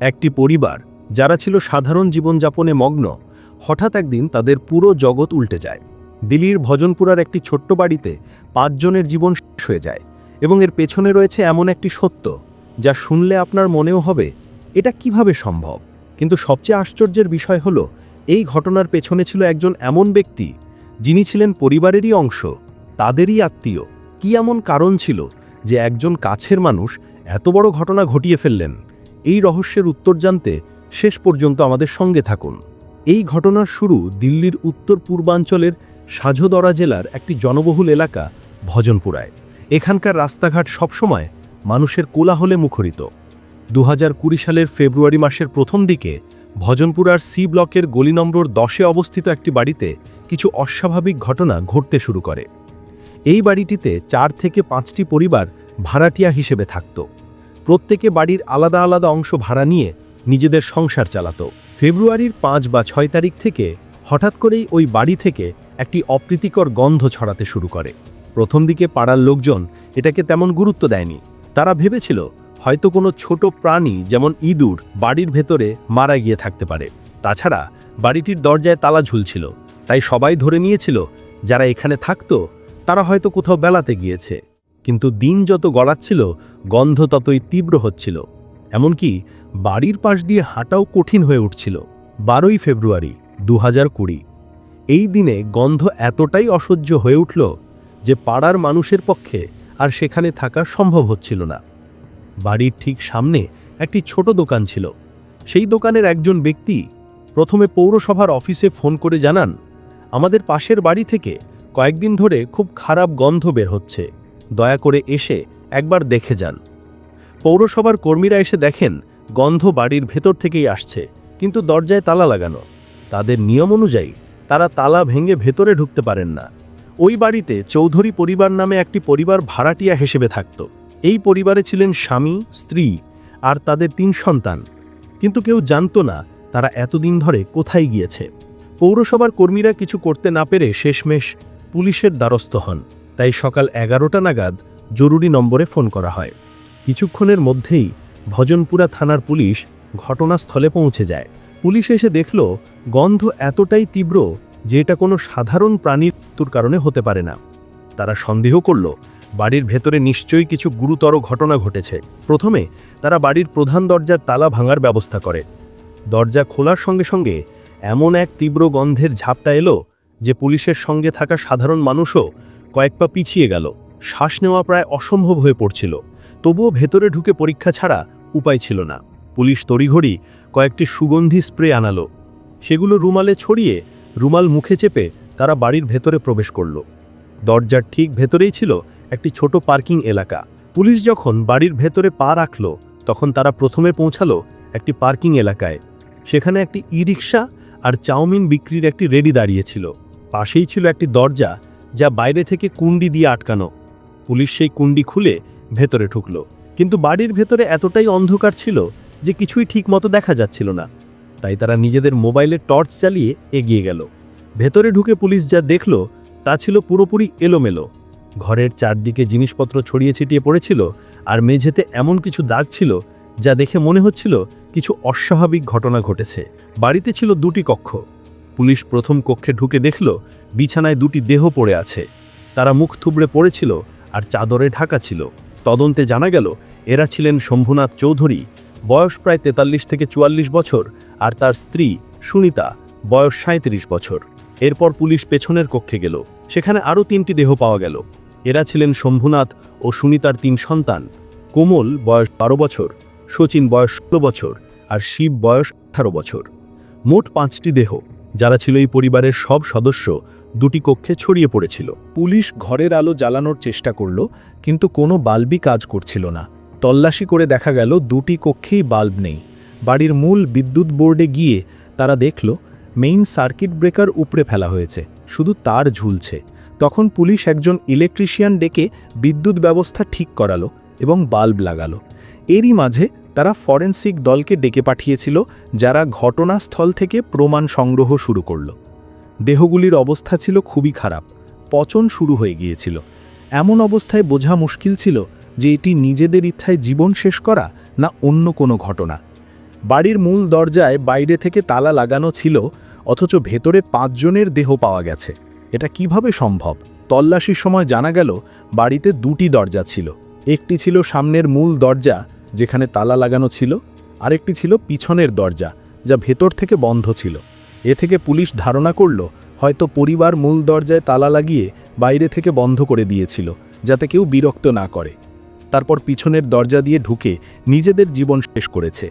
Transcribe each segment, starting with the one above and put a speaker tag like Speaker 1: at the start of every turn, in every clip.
Speaker 1: একটি পরিবার যারা ছিল সাধারণ জীবনযাপনে মগ্ন, হঠাৎ একদিন তাদের পুরো জগৎ উল্টে যায়। দিল্লির ভজনপুরার একটি ছোট্ট বাড়িতে পাঁচজনের জীবন শেষ হয়ে যায় এবং এর পেছনে রয়েছে এমন একটি সত্য, যা শুনলে আপনার মনেও হবে, এটা কীভাবে সম্ভব? কিন্তু সবচেয়ে আশ্চর্যের বিষয় হলো, এই ঘটনার পেছনে ছিল একজন এমন ব্যক্তি, যিনি ছিলেন পরিবারেরই অংশ, তাদেরই আত্মীয়। কি এমন কারণ ছিল যে একজন কাছের মানুষ এত বড় ঘটনা ঘটিয়ে ফেললেন? এই রহস্যের উত্তর জানতে শেষ পর্যন্ত আমাদের সঙ্গে থাকুন। এই ঘটনার শুরু দিল্লির উত্তর পূর্বাঞ্চলের সাঝোদরা জেলার একটি জনবহুল এলাকা ভজনপুরায়। এখানকার রাস্তাঘাট সবসময় মানুষের কোলাহলে মুখরিত। দু হাজার কুড়ি সালের ফেব্রুয়ারি মাসের প্রথম দিকে ভজনপুরার সি ব্লকের গলি নম্বর দশে অবস্থিত একটি বাড়িতে কিছু অস্বাভাবিক ঘটনা ঘটতে শুরু করে। এই বাড়িটিতে চার থেকে পাঁচটি পরিবার ভাড়াটিয়া হিসেবে থাকত। প্রত্যেকে বাড়ির আলাদা আলাদা অংশ ভাড়া নিয়ে নিজেদের সংসার চালাত। ফেব্রুয়ারির পাঁচ বা ছয় তারিখ থেকে হঠাৎ করেই ওই বাড়ি থেকে একটি অপ্রীতিকর গন্ধ ছড়াতে শুরু করে। প্রথম দিকে পাড়ার লোকজন এটাকে তেমন গুরুত্ব দেয়নি। তারা ভেবেছিল হয়তো কোনো ছোট প্রাণী যেমন ইঁদুর বাড়ির ভেতরে মারা গিয়ে থাকতে পারে। তাছাড়া বাড়িটির দরজায় তালা ঝুলছিল। তাই সবাই ধরে নিয়েছিল, যারা এখানে থাকতো, তারা হয়তো কোথাও বেলাতে গিয়েছে। কিন্তু দিন যত গড়াচ্ছিল, গন্ধ ততই তীব্র হচ্ছিল। এমনকি বাড়ির পাশ দিয়ে হাঁটাও কঠিন হয়ে উঠছিল। বারোই ফেব্রুয়ারি দু এই দিনে গন্ধ এতটাই অসহ্য হয়ে উঠল যে পাড়ার মানুষের পক্ষে আর সেখানে থাকা সম্ভব হচ্ছিল না। বাড়ির ঠিক সামনে একটি ছোট দোকান ছিল। সেই দোকানের একজন ব্যক্তি প্রথমে পৌরসভার অফিসে ফোন করে জানান, আমাদের পাশের বাড়ি থেকে কয়েকদিন ধরে খুব খারাপ গন্ধ বের হচ্ছে। দয়া করে এসে একবার দেখে যান। পৌরসভার কর্মীরা এসে দেখেন, গন্ধ বাড়ির ভেতর থেকেই আসছে, কিন্তু দরজায় তালা লাগানো। তাদের নিয়ম অনুযায়ী তারা তালা ভেঙে ভেতরে ঢুকতে পারেন না। ওই বাড়িতে চৌধুরী পরিবার নামে একটি পরিবার ভাড়াটিয়া হিসেবে থাকত। এই পরিবারে ছিলেন স্বামী, স্ত্রী আর তাদের তিন সন্তান। কিন্তু কেউ জানত না তারা এতদিন ধরে কোথায় গিয়েছে। পৌরসভার কর্মীরা কিছু করতে না পেরে শেষমেশ পুলিশের দ্বারস্থ হন। তাই সকাল এগারোটা নাগাদ জরুরি নম্বরে ফোন করা হয়। কিছুক্ষণের মধ্যেই ভজনপুরা থানার পুলিশ ঘটনাস্থলে পৌঁছে যায়। পুলিশ এসে দেখল, গন্ধ এতটাই তীব্র যে এটা কোনো সাধারণ প্রাণীর মৃত্যুর কারণে হতে পারে না। তারা সন্দেহ করল, বাড়ির ভেতরে নিশ্চয়ই কিছু গুরুতর ঘটনা ঘটেছে। প্রথমে, তারা বাড়ির প্রধান দরজার তালা ভাঙার ব্যবস্থা করে। দরজা খোলার সঙ্গে সঙ্গে এমন এক তীব্র গন্ধের ঝাপটা এলো যে পুলিশের সঙ্গে থাকা সাধারণ মানুষও কয়েক পা পিছিয়ে গেল। শ্বাস নেওয়া প্রায় অসম্ভব হয়ে পড়ছিল। তবুও ভেতরে ঢুকে পরীক্ষা ছাড়া উপায় ছিল না। পুলিশ তড়িঘড়ি কয়েকটি সুগন্ধি স্প্রে আনালো। সেগুলো রুমালে ছড়িয়ে রুমাল মুখে চেপে তারা বাড়ির ভেতরে প্রবেশ করল। দরজার ঠিক ভেতরেই ছিল একটি ছোট পার্কিং এলাকা। পুলিশ যখন বাড়ির ভেতরে পা রাখল, তখন তারা প্রথমে পৌঁছালো একটি পার্কিং এলাকায়। সেখানে একটি ই রিক্সা আর চাউমিন বিক্রির একটি রেডি দাঁড়িয়েছিল পাশেই ছিল একটি দরজা যা বাইরে থেকে কুণ্ডি দিয়ে আটকানো। পুলিশ সেই কুণ্ডি খুলে ভেতরে ঢুকল। কিন্তু বাড়ির ভেতরে এতটাই অন্ধকার ছিল যে কিছুই ঠিকমতো দেখা যাচ্ছিল না। তাই তারা নিজেদের মোবাইলে টর্চ চালিয়ে এগিয়ে গেল। ভেতরে ঢুকে পুলিশ যা দেখল, তা ছিল পুরোপুরি এলোমেলো। ঘরের চারদিকে জিনিসপত্র ছড়িয়ে ছিটিয়ে পড়েছিল আর মেঝেতে এমন কিছু দাগ ছিল যা দেখে মনে হচ্ছিল কিছু অস্বাভাবিক ঘটনা ঘটেছে। বাড়িতে ছিল দুটি কক্ষ। পুলিশ প্রথম কক্ষে ঢুকে দেখল বিছানায় দুটি দেহ পড়ে আছে। তারা মুখ থুবড়ে পড়েছিল আর চাদরে ঢাকা ছিল। তদন্তে জানা গেল, এরা ছিলেন শম্ভুনাথ চৌধুরী, বয়স প্রায় তেতাল্লিশ থেকে চুয়াল্লিশ বছর, আর তার স্ত্রী সুনিতা, বয়স সাঁত্রিশ বছর। এরপর পুলিশ পেছনের কক্ষে গেল। সেখানে আরও তিনটি দেহ পাওয়া গেল। এরা ছিলেন শম্ভুনাথ ও সুনিতার তিন সন্তান। কোমল বয়স বারো বছর, শচীন বয়স ষোলো বছর, আর শিব বয়স আঠারো বছর। মোট পাঁচটি দেহ। যারা ছিল এই পরিবারের সব সদস্য দুটি কক্ষে ছড়িয়ে পড়েছিল।
Speaker 2: পুলিশ ঘরের আলো জ্বালানোর চেষ্টা করল, কিন্তু কোনো বাল্বই কাজ করছিল না। তল্লাশি করে দেখা গেল দুটি কক্ষেই বাল্ব নেই। বাড়ির মূল বিদ্যুৎ বোর্ডে গিয়ে তারা দেখল, মেইন সার্কিট ব্রেকার উপড়ে ফেলা হয়েছে, শুধু তার ঝুলছে। তখন পুলিশ একজন ইলেকট্রিশিয়ান ডেকে বিদ্যুৎ ব্যবস্থা ঠিক করালো এবং বাল্ব লাগালো। এরই মাঝে তারা ফরেন্সিক দলকে ডেকে পাঠিয়েছিল, যারা ঘটনাস্থল থেকে প্রমাণ সংগ্রহ শুরু করল। দেহগুলির অবস্থা ছিল খুবই খারাপ, পচন শুরু হয়ে গিয়েছিল। এমন অবস্থায় বোঝা মুশকিল ছিল যে এটি নিজেদের ইচ্ছায় জীবন শেষ করা না অন্য কোনো ঘটনা।
Speaker 1: বাড়ির মূল দরজায় বাইরে থেকে তালা লাগানো ছিল, অথচ ভেতরে পাঁচজনের দেহ পাওয়া গেছে। এটা কীভাবে সম্ভব? তল্লাশির সময় জানা গেল, বাড়িতে দুটি দরজা ছিল। একটি ছিল সামনের মূল দরজা যেখানে তালা লাগানো ছিল, আরেকটি ছিল পিছনের দরজা, যা ভেতর থেকে বন্ধ ছিল। এ থেকে পুলিশ ধারণা করল, হয়তো পরিবার মূল দরজায় তালা লাগিয়ে বাইরে থেকে বন্ধ করে দিয়েছিল, যাতে কেউ বিরক্ত না করে। তারপর পিছনের দরজা দিয়ে ঢুকে নিজেদের জীবন শেষ করেছে।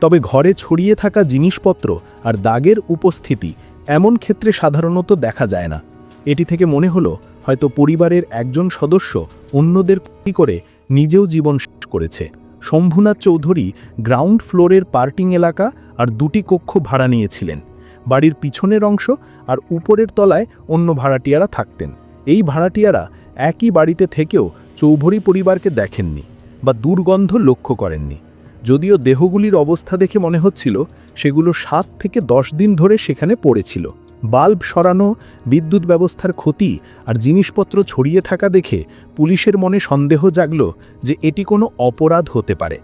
Speaker 1: তবে ঘরে ছড়িয়ে থাকা জিনিসপত্র আর দাগের উপস্থিতি এমন ক্ষেত্রে সাধারণত দেখা যায় না। এটি থেকে মনে হলো, হয়তো পরিবারের একজন সদস্য অন্যদের ক্ষতি করে নিজেও জীবন শেষ করেছে। শম্ভুনাথ চৌধুরী গ্রাউন্ড ফ্লোরের পার্কিং এলাকা আর দুটি কক্ষ ভাড়া নিয়েছিলেন। বাড়ির পিছনের অংশ আর উপরের তলায় অন্য ভাড়াটিয়ারা থাকতেন। এই ভাড়াটিয়ারা একই বাড়িতে থেকেও চৌধুরী পরিবারকে দেখেননি বা দুর্গন্ধ লক্ষ্য করেননি। যদিও দেহগুলির অবস্থা দেখে মনে হচ্ছিল, সেগুলো সাত থেকে দশ দিন ধরে সেখানে পড়েছিল। বাল্ব সরানো, বিদ্যুৎ ব্যবস্থার ক্ষতি আর জিনিসপত্র ছড়িয়ে থাকা দেখে পুলিশের মনে সন্দেহ জাগল যে এটি কোনো অপরাধ হতে পারে।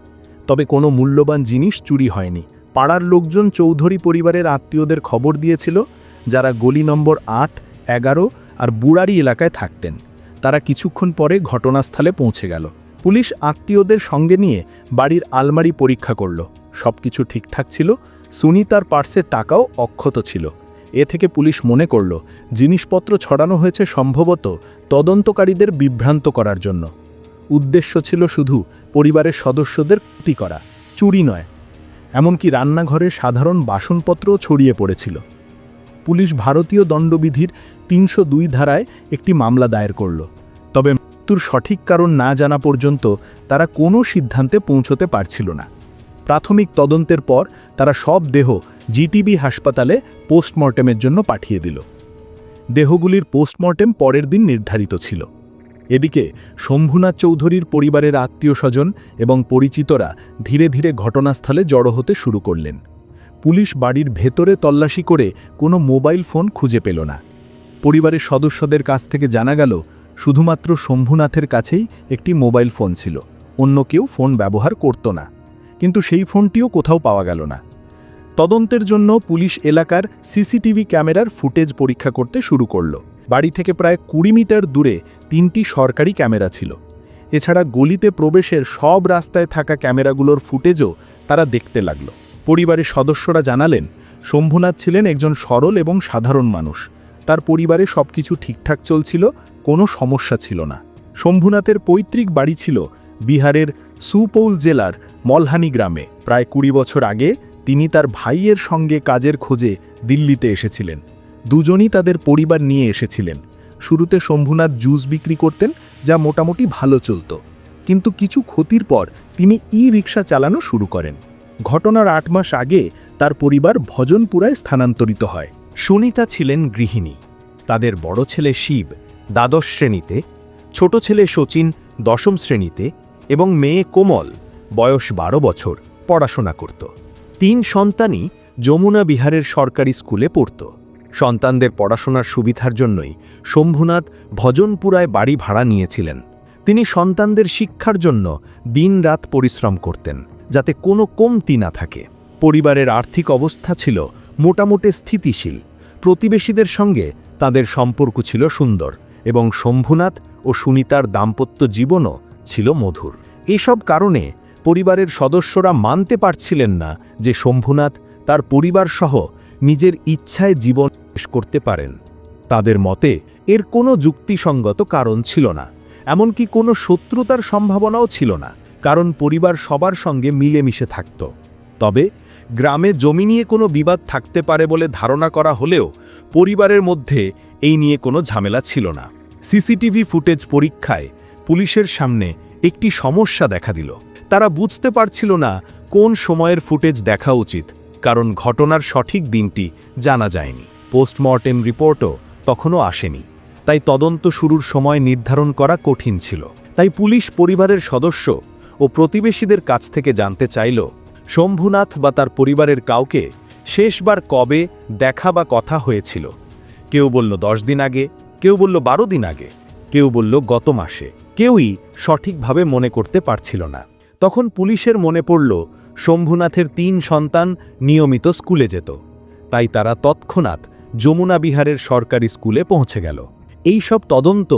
Speaker 1: তবে কোনো মূল্যবান জিনিস চুরি হয়নি। পাড়ার লোকজন চৌধুরী পরিবারের আত্মীয়দের খবর দিয়েছিল, যারা গলি নম্বর আট, এগারো আর বুড়ারি এলাকায় থাকতেন। তারা কিছুক্ষণ পরে ঘটনাস্থলে পৌঁছে গেল। পুলিশ আত্মীয়দের সঙ্গে নিয়ে বাড়ির আলমারি পরীক্ষা করল। সব কিছু ঠিকঠাক ছিল। সুনিতার পার্সের টাকাও অক্ষত ছিল। এ থেকে পুলিশ মনে করল, জিনিসপত্র ছড়ানো হয়েছে সম্ভবত তদন্তকারীদের বিভ্রান্ত করার জন্য। উদ্দেশ্য ছিল শুধু পরিবারের সদস্যদের ক্ষতি করা, চুরি নয়। এমনকি রান্নাঘরে সাধারণ বাসনপত্রও ছড়িয়ে পড়েছিল। পুলিশ ভারতীয় দণ্ডবিধির তিনশো দুই ধারায় একটি মামলা দায়ের করল। তবে মৃত্যুর সঠিক কারণ না জানা পর্যন্ত তারা কোনো সিদ্ধান্তে পৌঁছতে পারছিল না। প্রাথমিক তদন্তের পর তারা সব দেহ জিটিবি হাসপাতালে পোস্টমর্টেমের জন্য পাঠিয়ে দিল। দেহগুলির পোস্টমর্টেম পরের দিন নির্ধারিত ছিল। এদিকে শম্ভুনাথ চৌধুরীর পরিবারের আত্মীয় স্বজন এবং পরিচিতরা ধীরে ধীরে ঘটনাস্থলে জড়ো হতে শুরু করলেন। পুলিশ বাড়ির ভেতরে তল্লাশি করে কোনো মোবাইল ফোন খুঁজে পেল না। পরিবারের সদস্যদের কাছ থেকে জানা গেল, শুধুমাত্র শম্ভুনাথের কাছেই একটি মোবাইল ফোন ছিল। অন্য কেউ ফোন ব্যবহার করত না। কিন্তু সেই ফোনটিও কোথাও পাওয়া গেল না। তদন্তের জন্য পুলিশ এলাকার সিসিটিভি ক্যামেরার ফুটেজ পরীক্ষা করতে শুরু করল। বাড়ি থেকে প্রায় কুড়ি মিটার দূরে তিনটি সরকারি ক্যামেরা ছিল। এছাড়া গলিতে প্রবেশের সব রাস্তায় থাকা ক্যামেরাগুলোর ফুটেজও তারা দেখতে লাগল। পরিবারের সদস্যরা জানালেন, শম্ভুনাথ ছিলেন একজন সরল এবং সাধারণ মানুষ। তার পরিবারে সবকিছু ঠিকঠাক চলছিল, কোনো সমস্যা ছিল না। শম্ভুনাথের পৈতৃক বাড়ি ছিল বিহারের সুপৌল জেলার মলহানি গ্রামে। প্রায় কুড়ি বছর আগে তিনি তার ভাইয়ের সঙ্গে কাজের খোঁজে দিল্লিতে এসেছিলেন। দুজনই তাদের পরিবার নিয়ে এসেছিলেন। শুরুতে শম্ভুনাথ জুস বিক্রি করতেন, যা মোটামুটি ভালো চলত। কিন্তু কিছু ক্ষতির পর তিনি ই রিক্সা চালানো শুরু করেন। ঘটনার আট মাস আগে তার পরিবার ভজনপুরায় স্থানান্তরিত হয়। সুনিতা ছিলেন গৃহিণী। তাদের বড় ছেলে শিব, দ্বাদশ শ্রেণীতে, ছোট ছেলে শচীন, দশম শ্রেণীতে এবং মেয়ে কোমল, বয়স বারো বছর, পড়াশোনা করত। তিন সন্তানই যমুনা বিহারের সরকারি স্কুলে পড়ত। সন্তানদের পড়াশোনার সুবিধার জন্যই শম্ভুনাথ ভজনপুরায় বাড়ি ভাড়া নিয়েছিলেন। তিনি সন্তানদের শিক্ষার জন্য দিনরাত পরিশ্রম করতেন, যাতে কোনো কমতি না থাকে। পরিবারের আর্থিক অবস্থা ছিল মোটামুটি স্থিতিশীল। প্রতিবেশীদের সঙ্গে তাদের সম্পর্ক ছিল সুন্দর এবং শম্ভুনাথ ও সুনিতার দাম্পত্য জীবনও ছিল মধুর। এসব কারণে পরিবারের সদস্যরা মানতে পারছিলেন না যে শম্ভুনাথ তার পরিবারসহ নিজের ইচ্ছায় জীবন শেষ করতে পারেন। তাদের মতে এর কোনো যুক্তিসঙ্গত কারণ ছিল না, এমনকি কোনো শত্রুতার সম্ভাবনাও ছিল না, কারণ পরিবার সবার সঙ্গে মিলেমিশে থাকত। তবে গ্রামে জমি নিয়ে কোনো বিবাদ থাকতে পারে বলে ধারণা করা হলেও পরিবারের মধ্যে এই নিয়ে কোনো ঝামেলা ছিল না। সিসিটিভি ফুটেজ পরীক্ষায় পুলিশের সামনে একটি সমস্যা দেখা দিল। তারা বুঝতে পারছিল না কোন সময়ের ফুটেজ দেখা উচিত, কারণ ঘটনার সঠিক দিনটি জানা যায়নি। পোস্টমর্টেম রিপোর্টও তখনও আসেনি, তাই তদন্ত শুরুর সময় নির্ধারণ করা কঠিন ছিল। তাই পুলিশ পরিবারের সদস্য ও প্রতিবেশীদের কাছ থেকে জানতে চাইল, শম্ভুনাথ বা তার পরিবারের কাউকে শেষবার কবে দেখা বা কথা হয়েছিল। কেউ বলল দশ দিন আগে, কেউ বলল বারো দিন আগে, কেউ বলল গত মাসে। কেউই সঠিকভাবে মনে করতে পারছিল না। তখন পুলিশের মনে পড়ল,
Speaker 3: শম্ভুনাথের তিন সন্তান নিয়মিত স্কুলে যেত। তাই তারা তৎক্ষণাৎ যমুনা বিহারের সরকারি স্কুলে পৌঁছে গেল। এই সব তদন্ত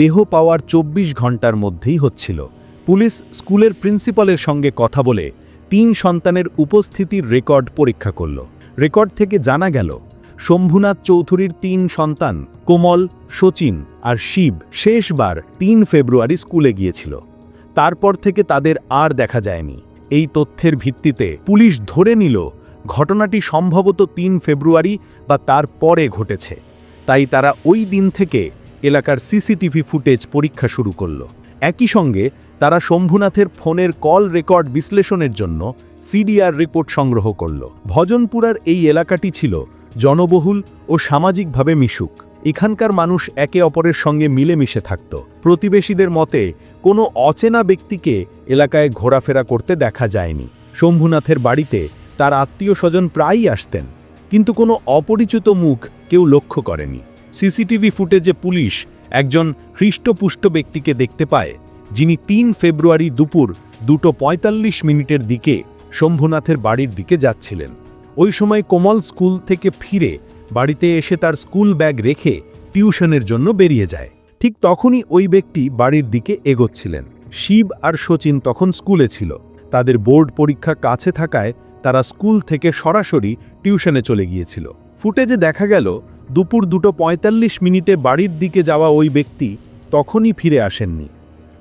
Speaker 3: দেহ পাওয়ার চব্বিশ ঘণ্টার মধ্যেই হচ্ছিল। পুলিশ স্কুলের প্রিন্সিপালের সঙ্গে কথা বলে তিন সন্তানের উপস্থিতির রেকর্ড পরীক্ষা করল। রেকর্ড থেকে জানা গেল, শম্ভুনাথ চৌধুরীর তিন সন্তান কোমল, শচীন আর শিব শেষবার তিন ফেব্রুয়ারি স্কুলে গিয়েছিল। তারপর থেকে তাদের আর দেখা যায়নি। এই তথ্যের ভিত্তিতে পুলিশ ধরে নিল, ঘটনাটি সম্ভবত তিন ফেব্রুয়ারি বা তার পরে ঘটেছে। তাই তারা ওই দিন থেকে এলাকার সিসিটিভি ফুটেজ পরীক্ষা শুরু করল। একই সঙ্গে তারা শম্ভুনাথের ফোনের কল রেকর্ড বিশ্লেষণের জন্য সিডিআর রিপোর্ট সংগ্রহ করল। ভজনপুরার এই এলাকাটি ছিল জনবহুল ও সামাজিকভাবে মিশুক। এখানকার মানুষ একে অপরের সঙ্গে মিলেমিশে থাকত। প্রতিবেশীদের মতে, কোনো অচেনা ব্যক্তিকে এলাকায় ঘোরাফেরা করতে দেখা যায়নি। শম্ভুনাথের বাড়িতে তার আত্মীয় স্বজন প্রায়ই আসতেন, কিন্তু কোনো অপরিচিত মুখ কেউ লক্ষ্য করেনি। সিসিটিভি ফুটেজে পুলিশ একজন হৃষ্টপুষ্ট ব্যক্তিকে দেখতে পায়, যিনি তিন ফেব্রুয়ারি দুপুর দুটো পঁয়তাল্লিশ মিনিটের দিকে শম্ভুনাথের বাড়ির দিকে যাচ্ছিলেন। ওই সময় কোমল স্কুল থেকে ফিরে বাড়িতে এসে তার স্কুল ব্যাগ রেখে টিউশনের জন্য বেরিয়ে যায়। ঠিক তখনই ওই ব্যক্তি বাড়ির দিকে এগোচ্ছিলেন। শিব আর শচীন তখন স্কুলে ছিল। তাদের বোর্ড পরীক্ষা কাছে থাকায় তারা স্কুল থেকে সরাসরি টিউশনে চলে গিয়েছিল। ফুটেজে দেখা গেল, দুপুর দুটো পঁয়তাল্লিশ মিনিটে বাড়ির দিকে যাওয়া ওই ব্যক্তি তখনই ফিরে আসেননি।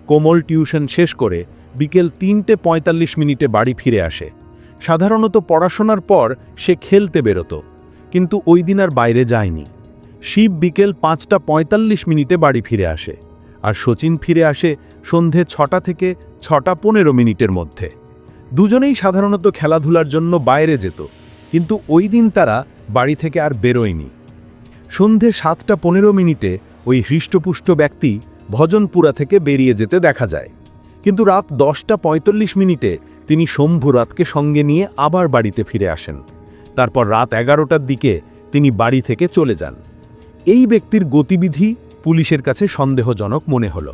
Speaker 3: কোমল টিউশন শেষ করে বিকেল তিনটে পঁয়তাল্লিশ মিনিটে বাড়ি ফিরে আসে। সাধারণত পড়াশোনার পর সে খেলতে বেরোতো। কিন্তু ওই দিন আর বাইরে যায়নি। শিব বিকেল পাঁচটা পঁয়তাল্লিশ মিনিটে বাড়ি ফিরে আসে আর শচীন ফিরে আসে সন্ধে ছটা থেকে ছটা পনেরো মিনিটের মধ্যে। দুজনেই সাধারণত খেলাধুলার জন্য বাইরে যেত, কিন্তু ওই দিন তারা বাড়ি থেকে আর বেরোয়নি। সন্ধে সাতটা পনেরো মিনিটে ওই হৃষ্টপুষ্ট ব্যক্তি ভজনপুরা থেকে বেরিয়ে যেতে দেখা যায়। কিন্তু রাত দশটা পঁয়তাল্লিশ মিনিটে তিনি শম্ভুরাতকে সঙ্গে নিয়ে আবার বাড়িতে ফিরে আসেন। তারপর রাত এগারোটার দিকে তিনি বাড়ি থেকে চলে যান। এই ব্যক্তির গতিবিধি পুলিশের কাছে সন্দেহজনক মনে হল।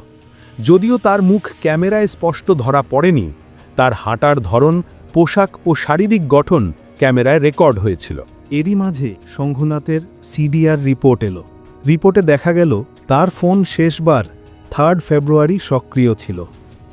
Speaker 3: যদিও তার মুখ ক্যামেরায় স্পষ্ট ধরা পড়েনি, তার হাঁটার ধরন, পোশাক ও শারীরিক গঠন ক্যামেরায় রেকর্ড হয়েছিল।
Speaker 1: এরই মাঝে শঙ্খুনাথের সিডিআর রিপোর্ট এলো। রিপোর্টে দেখা গেল, তার ফোন শেষবার থার্ড ফেব্রুয়ারি সক্রিয় ছিল।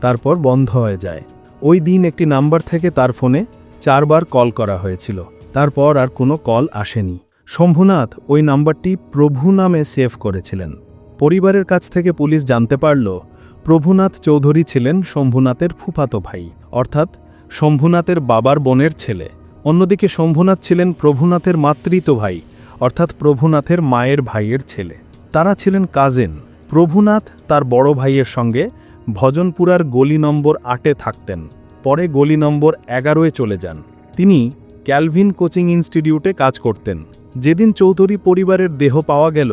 Speaker 1: তারপর বন্ধ হয়ে যায়। ওই দিন একটি নাম্বার থেকে তার ফোনে চারবার কল করা হয়েছিল। তারপর আর কোনো কল আসেনি। শম্ভুনাথ ওই নাম্বারটি প্রভু নামে সেভ করেছিলেন। পরিবারের কাছ থেকে পুলিশ জানতে পারল, প্রভুনাথ চৌধুরী ছিলেন শম্ভুনাথের ফুফাতো ভাই, অর্থাৎ শম্ভুনাথের বাবার বোনের ছেলে। অন্যদিকে শম্ভুনাথ ছিলেন প্রভুনাথের মাতৃত ভাই, অর্থাৎ প্রভুনাথের মায়ের ভাইয়ের ছেলে। তারা ছিলেন কাজেন। প্রভুনাথ তার বড় ভাইয়ের সঙ্গে ভজনপুরার গলি নম্বর আটে থাকতেন। পরে গলি নম্বর এগারোয় চলে যান। তিনি ক্যালভিন কোচিং ইনস্টিটিউটে কাজ করতেন। যেদিন চৌধুরী পরিবারের দেহ পাওয়া গেল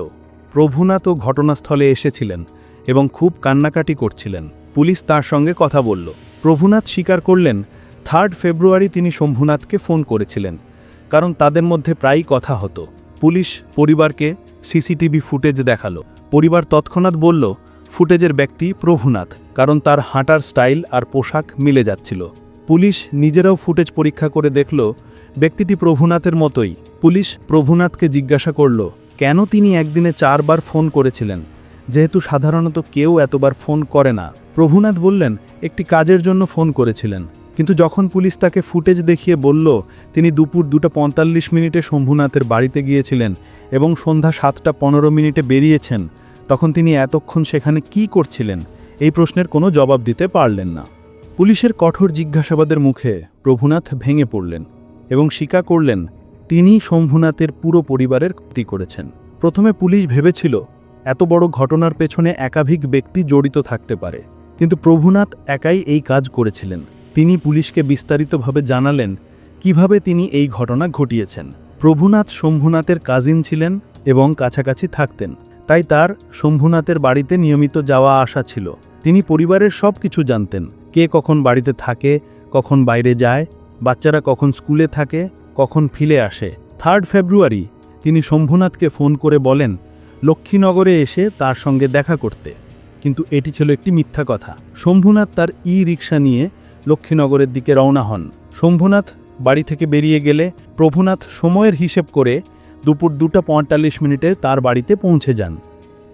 Speaker 1: প্রভুনাথও ঘটনাস্থলে এসেছিলেন এবং খুব কান্নাকাটি করছিলেন। পুলিশ তার সঙ্গে কথা বলল। প্রভুনাথ স্বীকার করলেন, থার্ড ফেব্রুয়ারি তিনি শম্ভুনাথকে ফোন করেছিলেন, কারণ তাদের মধ্যে প্রায়ই কথা হতো। পুলিশ পরিবারকে সিসিটিভি ফুটেজ দেখাল। পরিবার তৎক্ষণাৎ বলল, ফুটেজের ব্যক্তি প্রভুনাথ কারণ তার হাঁটার স্টাইল আর পোশাক মিলে যাচ্ছিল। পুলিশ নিজেরাও ফুটেজ পরীক্ষা করে দেখল ব্যক্তিটি প্রভুনাথের মতোই। পুলিশ প্রভুনাথকে জিজ্ঞাসা করল, কেন তিনি একদিনে চারবার ফোন করেছিলেন? যেহেতু সাধারণত কেউ এতবার ফোন করে না। প্রভুনাথ বললেন, একটি কাজের জন্য ফোন করেছিলেন। কিন্তু যখন পুলিশ তাকে ফুটেজ দেখিয়ে বলল, তিনি দুপুর দুটো পঁয়তাল্লিশ মিনিটে শম্ভুনাথের বাড়িতে গিয়েছিলেন এবং সন্ধ্যা সাতটা পনেরো মিনিটে বেরিয়েছেন, তখন তিনি এতক্ষণ সেখানে কি করছিলেন? এই প্রশ্নের কোনো জবাব দিতে পারলেন না। পুলিশের কঠোর জিজ্ঞাসাবাদের মুখে প্রভুনাথ ভেঙে পড়লেন। এবং স্বীকার করলেন তিনি শম্ভুনাথের পুরো পরিবারের ক্ষতি করেছেন। প্রথমে পুলিশ ভেবেছিল, এত বড় ঘটনার পেছনে একাধিক ব্যক্তি জড়িত থাকতে পারে। কিন্তু প্রভুনাথ একাই এই কাজ করেছিলেন। তিনি পুলিশকে বিস্তারিতভাবে জানালেন, কীভাবে তিনি এই ঘটনা ঘটিয়েছেন। প্রভুনাথ শম্ভুনাথের কাজিন ছিলেন এবং কাছাকাছি থাকতেন। তাই তার শম্ভুনাথের বাড়িতে নিয়মিত যাওয়া আসা ছিল। তিনি পরিবারের সব কিছু জানতেন, কে কখন বাড়িতে থাকে, কখন বাইরে যায় বাচ্চারা কখন স্কুলে থাকে, কখন ফিরে আসে। থার্ড ফেব্রুয়ারি তিনি শম্ভুনাথকে ফোন করে বলেন, লক্ষ্মীনগরে এসে তার সঙ্গে দেখা করতে। কিন্তু এটি ছিল একটি মিথ্যা কথা। শম্ভুনাথ তার ই রিক্সা নিয়ে লক্ষ্মীনগরের দিকে রওনা হন। শম্ভুনাথ বাড়ি থেকে বেরিয়ে গেলে প্রভুনাথ সময়ের হিসেব করে দুপুর দুটা পঁয়তাল্লিশ মিনিটে তার বাড়িতে পৌঁছে যান।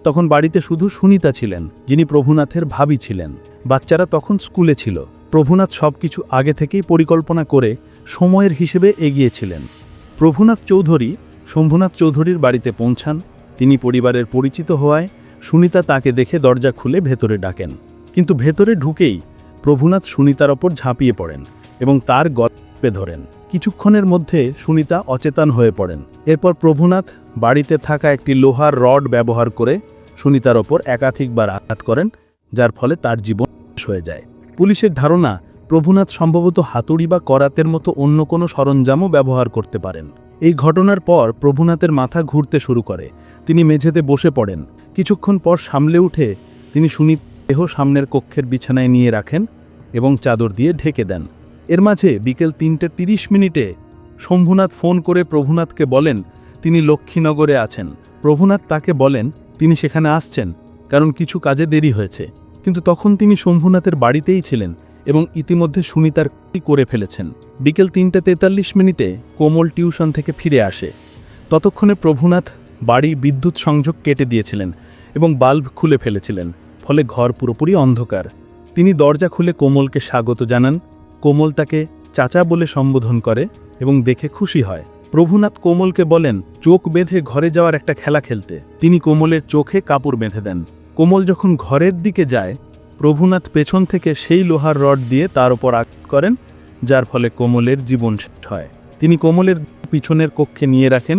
Speaker 1: তখন বাড়িতে শুধু সুনিতা ছিলেন, যিনি প্রভুনাথের ভাবি ছিলেন। বাচ্চারা তখন স্কুলে ছিল। প্রভুনাথ সব কিছু আগে থেকেই পরিকল্পনা করে সময়ের হিসেবে এগিয়েছিলেন। প্রভুনাথ চৌধুরী শম্ভুনাথ চৌধুরীর বাড়িতে পৌঁছান। তিনি পরিবারের পরিচিত হওয়ায় সুনিতা তাকে দেখে দরজা খুলে ভেতরে ডাকেন। কিন্তু ভেতরে ঢুকেই প্রভুনাথ সুনিতার ওপর ঝাঁপিয়ে পড়েন এবং তার গল্পে ধরেন। কিছুক্ষণের মধ্যে সুনিতা অচেতন হয়ে পড়েন। এরপর প্রভুনাথ বাড়িতে থাকা একটি লোহার রড ব্যবহার করে সুনিতার ওপর একাধিকবার আঘাত করেন, যার ফলে তার জীবন হয়ে যায়। পুলিশের ধারণা, প্রভুনাথ সম্ভবত হাতুড়ি বা করাতের মতো অন্য কোনো সরঞ্জামও ব্যবহার করতে পারেন। এই ঘটনার পর প্রভুনাথের মাথা ঘুরতে শুরু করে। তিনি মেঝেতে বসে পড়েন। কিছুক্ষণ পর সামলে উঠে তিনি সুনিত দেহ সামনের কক্ষের বিছানায় নিয়ে রাখেন এবং চাদর দিয়ে ঢেকে দেন। এর মাঝে বিকেল তিনটে তিরিশ মিনিটে শম্ভুনাথ ফোন করে প্রভুনাথকে বলেন, তিনি লক্ষ্মীনগরে আছেন। প্রভুনাথ তাকে বলেন, তিনি সেখানে আসছেন, কারণ কিছু কাজে দেরি হয়েছে। কিন্তু তখন তিনি শম্ভুনাথের বাড়িতেই ছিলেন এবং ইতিমধ্যে সুনিতার করে ফেলেছেন। বিকেল তিনটে তেতাল্লিশ মিনিটে কোমল টিউশন থেকে ফিরে আসে। ততক্ষণে প্রভুনাথ বাড়ি বিদ্যুৎ সংযোগ কেটে দিয়েছিলেন এবং বাল্ব খুলে ফেলেছিলেন, ফলে ঘর পুরোপুরি অন্ধকার। তিনি দরজা খুলে কোমলকে স্বাগত জানান। কোমল তাকে চাচা বলে সম্বোধন করে এবং দেখে খুশি হয়। প্রভুনাথ কোমলকে বলেন, চোখ বেঁধে ঘরে যাওয়ার একটা খেলা খেলতে। তিনি কোমলের চোখে কাপড় বেঁধে দেন। কোমল যখন ঘরের দিকে যায়, প্রভুনাথ পেছন থেকে সেই লোহার রড দিয়ে তার ওপর আঘাত করেন, যার ফলে কোমলের জীবন শেষ হয়। তিনি কোমলের পিছনের কক্ষে নিয়ে রাখেন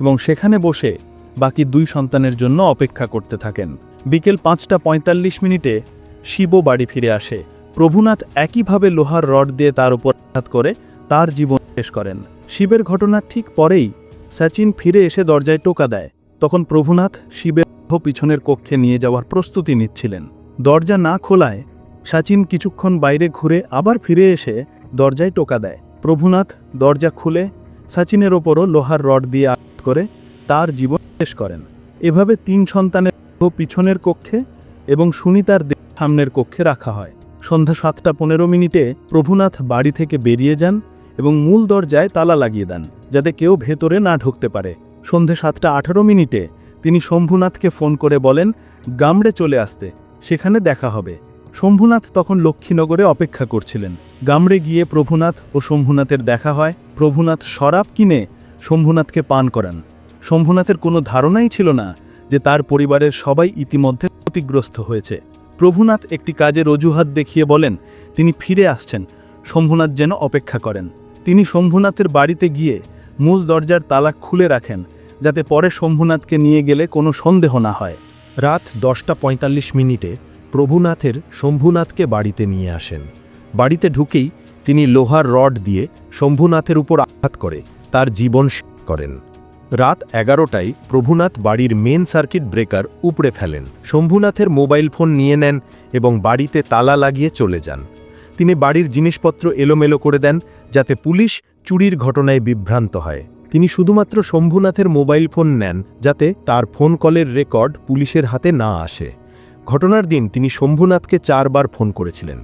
Speaker 1: এবং সেখানে বসে বাকি দুই সন্তানের জন্য অপেক্ষা করতে থাকেন। বিকেল পাঁচটা পঁয়তাল্লিশ মিনিটে শিব বাড়ি ফিরে আসে। প্রভুনাথ একইভাবে লোহার রড দিয়ে তার উপর আঘাত করে তার জীবন শেষ করেন। শিবের ঘটনার ঠিক পরেই সচিন ফিরে এসে দরজায় টোকা দেয়। তখন প্রভুনাথ শিবের পিছনের কক্ষে নিয়ে যাওয়ার প্রস্তুতি নিচ্ছিলেন। দরজা না খোলায় সচিন কিছুক্ষণ বাইরে ঘুরে আবার ফিরে এসে দরজায় টোকা দেয়। প্রভুনাথ দরজা খুলে সচিনের ওপরও লোহার রড দিয়ে আঘাত করে তার জীবন শেষ করেন। এভাবে তিন সন্তানের পিছনের কক্ষে এবং সুনিতার সামনের কক্ষে রাখা হয়। সন্ধ্যা সাতটা পনেরো মিনিটে প্রভুনাথ বাড়ি থেকে বেরিয়ে যান এবং মূল দরজায় তালা লাগিয়ে দেন, যাতে কেউ ভেতরে না ঢুকতে পারে। সন্ধে সাতটা আঠারো মিনিটে তিনি শম্ভুনাথকে ফোন করে বলেন, গামড়ে চলে আসতে, সেখানে দেখা হবে। শম্ভুনাথ তখন লক্ষ্মীনগরে অপেক্ষা করছিলেন। গামড়ে গিয়ে প্রভুনাথ ও শম্ভুনাথের দেখা হয়। প্রভুনাথ শরাব কিনে শম্ভুনাথকে পান করান। শম্ভুনাথের কোনো ধারণাই ছিল না যে তার পরিবারের সবাই ইতিমধ্যে ক্ষতিগ্রস্ত হয়েছে। প্রভুনাথ একটি কাজের অজুহাত দেখিয়ে বলেন, তিনি ফিরে আসছেন। শম্ভুনাথ যেন অপেক্ষা করেন। তিনি শম্ভুনাথের বাড়িতে গিয়ে মুজ দরজার তালা খুলে রাখেন। যাতে পরে শম্ভুনাথকে নিয়ে গেলে কোনো সন্দেহ না হয়।
Speaker 3: রাত দশটা পঁয়তাল্লিশ মিনিটে প্রভুনাথের শম্ভুনাথকে বাড়িতে নিয়ে আসেন। বাড়িতে ঢুকেই তিনি লোহার রড দিয়ে শম্ভুনাথের উপর আঘাত করে, তার জীবন করেন। রাত এগারোটায় প্রভুনাথ বাড়ির মেন সার্কিট ব্রেকার উপড়ে ফেলেন। শম্ভুনাথের মোবাইল ফোন নিয়ে নেন এবং বাড়িতে তালা লাগিয়ে চলে যান। তিনি বাড়ির জিনিসপত্র এলোমেলো করে দেন যাতে পুলিশ চুরির ঘটনায় বিভ্রান্ত হয়। তিনি শুধুমাত্র শম্ভুনাথের মোবাইল ফোন নেন, যাতে তার ফোন কলের রেকর্ড পুলিশের হাতে না আসে। ঘটনার দিন তিনি শম্ভুনাথকে চারবার ফোন করেছিলেন।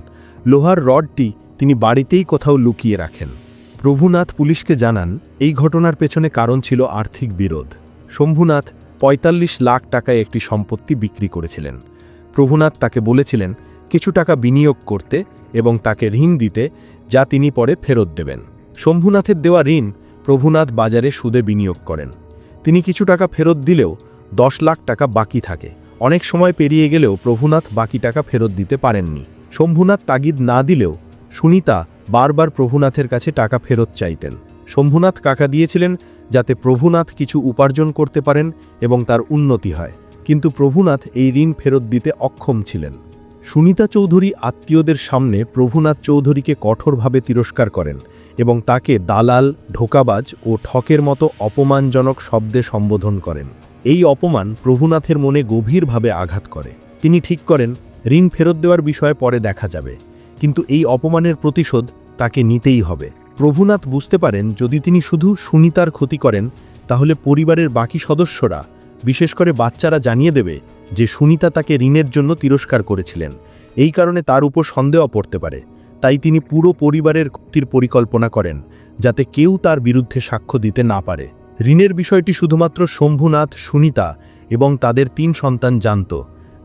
Speaker 3: লোহার রডটি তিনি বাড়িতেই কোথাও লুকিয়ে রাখেন। প্রভুনাথ পুলিশকে জানান, এই ঘটনার পেছনে কারণ ছিল আর্থিক বিরোধ। শম্ভুনাথ ৪৫ লাখ টাকায় একটি সম্পত্তি বিক্রি করেছিলেন। প্রভুনাথ তাকে বলেছিলেন, কিছু টাকা বিনিয়োগ করতে এবং তাকে ঋণ দিতে যা তিনি পরে ফেরত দেবেন। শম্ভুনাথের দেওয়া ঋণ প্রভুনাথ বাজারে সুদে বিনিয়োগ করেন। তিনি কিছু টাকা ফেরত দিলেও দশ লাখ টাকা বাকি থাকে। অনেক সময় পেরিয়ে গেলেও প্রভুনাথ বাকি টাকা ফেরত দিতে পারেননি। শম্ভুনাথ তাগিদ না দিলেও সুনিতা বারবার প্রভুনাথের কাছে টাকা ফেরত চাইতেন। শম্ভুনাথ কাকা দিয়েছিলেন যাতে প্রভুনাথ কিছু উপার্জন করতে পারেন এবং তার উন্নতি হয়। কিন্তু প্রভুনাথ এই ঋণ ফেরত দিতে অক্ষম ছিলেন। সুনিতা চৌধুরী আত্মীয়দের সামনে প্রভুনাথ চৌধুরীকে কঠোরভাবে তিরস্কার করেন। এবং তাকে দালাল, ঢোকাবাজ ও ঠকের মতো অপমানজনক শব্দে সম্বোধন করেন। এই অপমান প্রভুনাথের মনে গভীরভাবে আঘাত করে। তিনি ঠিক করেন, ঋণ ফেরত দেওয়ার বিষয়ে পরে দেখা যাবে। কিন্তু এই অপমানের প্রতিশোধ তাকে নিতেই হবে। প্রভুনাথ বুঝতে পারেন, যদি তিনি শুধু সুনিতার ক্ষতি করেন, তাহলে পরিবারের বাকি সদস্যরা, বিশেষ করে বাচ্চারা জানিয়ে দেবে যে সুনিতা তাকে ঋণের জন্য তিরস্কার করেছিলেন। এই কারণে তার উপর সন্দেহ পড়তে পারে।
Speaker 1: তাই তিনি পুরো পরিবারের ক্ষতির পরিকল্পনা করেন, যাতে কেউ তার বিরুদ্ধে সাক্ষ্য দিতে না পারে। ঋণের বিষয়টি শুধুমাত্র শম্ভুনাথ, সুনিতা এবং তাদের তিন সন্তান জানত।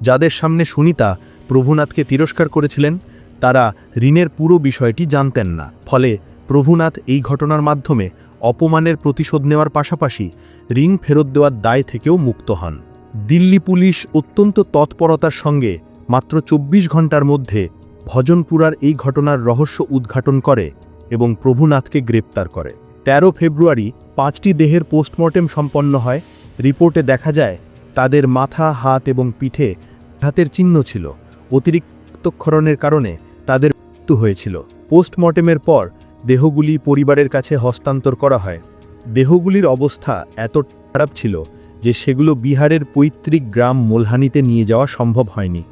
Speaker 1: যাদের সামনে সুনিতা প্রভুনাথকে তিরস্কার করেছিলেন, তারা ঋণের পুরো বিষয়টি জানতেন না। ফলে প্রভুনাথ এই ঘটনার মাধ্যমে অপমানের প্রতিশোধ নেওয়ার পাশাপাশি ঋণ ফেরত দেওয়ার দায় থেকেও মুক্ত হন। দিল্লি পুলিশ অত্যন্ত তৎপরতার সঙ্গে মাত্র চব্বিশ ঘণ্টার মধ্যে ভজনপুরার এই ঘটনার রহস্য উদ্ঘাটন করে এবং প্রভুনাথকে গ্রেপ্তার করে। ১৩ ফেব্রুয়ারি পাঁচটি দেহের পোস্টমর্টেম সম্পন্ন হয়। রিপোর্টে দেখা যায়, তাদের মাথা, হাত এবং পিঠে হাতের চিহ্ন ছিল। অতিরিক্তক্ষরণের কারণে তাদের মৃত্যু হয়েছিল। পোস্টমর্টেমের পর দেহগুলি পরিবারের কাছে হস্তান্তর করা হয়। দেহগুলির অবস্থা এত খারাপ ছিল যে সেগুলো বিহারের পৈতৃক গ্রাম মোলহানিতে নিয়ে যাওয়া সম্ভব হয়নি।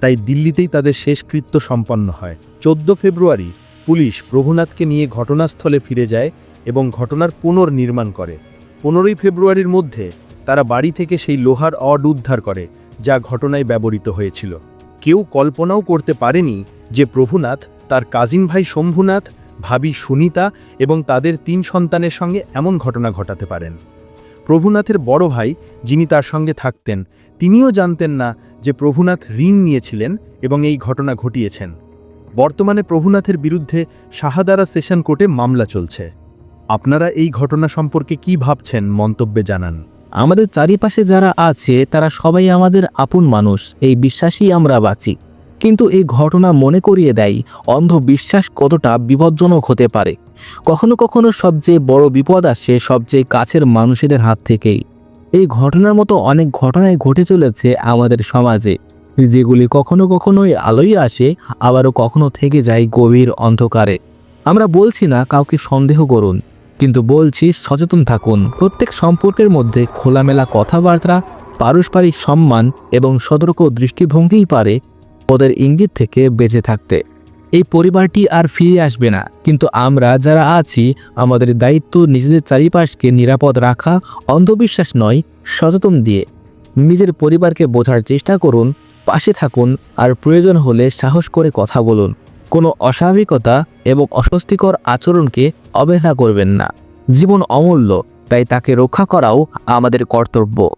Speaker 1: তাই দিল্লিতেই তাদের শেষকৃত্য সম্পন্ন হয়। চোদ্দ ফেব্রুয়ারি পুলিশ প্রভুনাথকে নিয়ে ঘটনাস্থলে ফিরে যায় এবং ঘটনার পুনর্নির্মাণ করে। পনেরোই ফেব্রুয়ারির মধ্যে তারা বাড়ি থেকে সেই লোহার অড উদ্ধার করে, যা ঘটনায় ব্যবহৃত হয়েছিল। কেউ কল্পনাও করতে পারেনি যে প্রভুনাথ, তার কাজিন ভাই শম্ভুনাথ, ভাবি সুনিতা এবং তাদের তিন সন্তানের সঙ্গে এমন ঘটনা ঘটাতে পারেন। প্রভুনাথের বড় ভাই, যিনি তার সঙ্গে থাকতেন তিনিও জানতেন না যে প্রভুনাথ ঋণ নিয়েছিলেন এবং এই ঘটনা ঘটিয়েছেন। বর্তমানে প্রভুনাথের বিরুদ্ধে শাহাদারা সেশন কোর্টে মামলা চলছে। আপনারা এই ঘটনা সম্পর্কে কি ভাবছেন মন্তব্যে জানান।
Speaker 4: আমাদের চারিপাশে যারা আছে, তারা সবাই আমাদের আপন মানুষ, এই বিশ্বাসেই আমরা বাঁচি। কিন্তু এই ঘটনা মনে করিয়ে দেয়, অন্ধবিশ্বাস কতটা বিপজ্জনক হতে পারে। কখনো কখনো সবচেয়ে বড় বিপদ আসে, সবচেয়ে কাছের মানুষেদের হাত থেকেই। এই ঘটনার মতো অনেক ঘটনাই ঘটে চলেছে আমাদের সমাজে। যেগুলি কখনো কখনোই আলোই আসে, আবারও কখনো থেকে যায় গভীর অন্ধকারে। আমরা বলছি না কাউকে সন্দেহ করুন, কিন্তু বলছি সচেতন থাকুন। প্রত্যেক সম্পর্কের মধ্যে খোলামেলা কথাবার্তা, পারস্পরিক সম্মান এবং সতর্ক দৃষ্টিভঙ্গিই পারে, ওদের ইঙ্গিত থেকে বেঁচে থাকতে। এই পরিবারটি আর ফিরে আসবে না। কিন্তু আমরা যারা আছি, আমাদের দায়িত্ব নিজেদের চারিপাশকে নিরাপদ রাখা, অন্ধবিশ্বাস নয়, সচেতন দিয়ে। নিজের পরিবারকে বোঝার চেষ্টা করুন, পাশে থাকুন আর প্রয়োজন হলে সাহস করে কথা বলুন। কোনো অস্বাভাবিকতা এবং অস্বস্তিকর আচরণকে অবহেলা করবেন না। জীবন অমূল্য, তাই তাকে রক্ষা করাও আমাদের কর্তব্য।